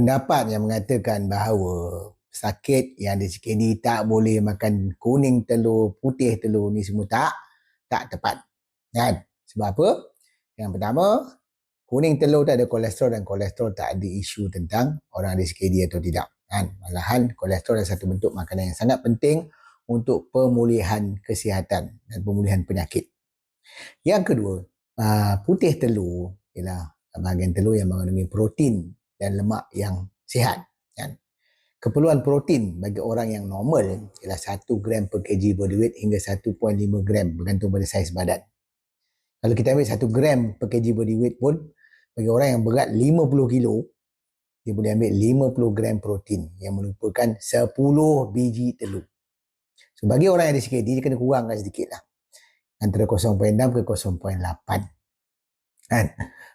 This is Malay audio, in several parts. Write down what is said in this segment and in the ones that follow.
pendapat yang mengatakan bahawa sakit yang ada CKD tak boleh makan kuning telur, putih telur ni semua tak tak tepat. Kan? Sebab apa? Yang pertama, kuning telur tak ada kolesterol dan kolesterol tak ada isu tentang orang ada CKD atau tidak. Kan? Malahan kolesterol adalah satu bentuk makanan yang sangat penting untuk pemulihan kesihatan dan pemulihan penyakit. Yang kedua, ah, putih telur ialah bahagian telur yang mengandungi protein dan lemak yang sihat. Kan? Keperluan protein bagi orang yang normal ialah 1 gram per kg body weight hingga 1.5 gram bergantung pada saiz badan. Kalau kita ambil 1 gram per kg body weight pun, bagi orang yang berat 50 kilo, dia boleh ambil 50 gram protein yang merupakan 10 biji telur. So bagi orang yang ada CKD, dia kena kurangkan sedikit lah. Antara 0.6 ke 0.8. Kan?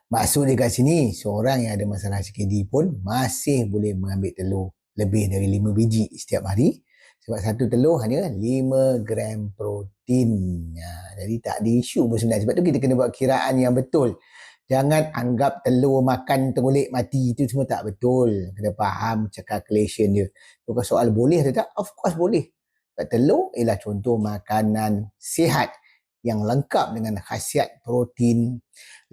Maksud dia kat sini, seorang yang ada masalah CKD pun masih boleh mengambil telur lebih dari 5 biji setiap hari. Sebab satu telur hanya 5 gram protein. Ya, jadi tak ada isu pun sebenarnya. Sebab tu kita kena buat kiraan yang betul. Jangan anggap telur makan tergulik mati itu semua tak betul. Kena faham calculation dia. Bukan soal boleh atau tak? Of course boleh. Sebab telur ialah contoh makanan sihat yang lengkap dengan khasiat protein,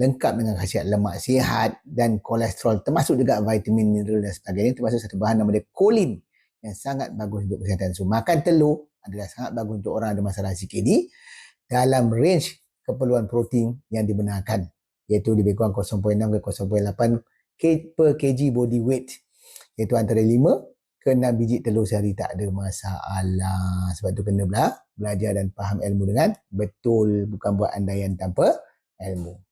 lengkap dengan khasiat lemak sihat dan kolesterol termasuk juga vitamin, mineral dan sebagainya termasuk satu bahan nama dia kolin yang sangat bagus untuk kesihatan. So makan telur adalah sangat bagus untuk orang ada masalah CKD dalam range keperluan protein yang dibenarkan iaitu lebih kurang 0.6 ke 0.8 k per kg body weight iaitu antara 5 ke 6 biji telur sehari. Tak ada masalah. Sebab tu kena bela, belajar dan faham ilmu dengan betul bukan buat andaian tanpa ilmu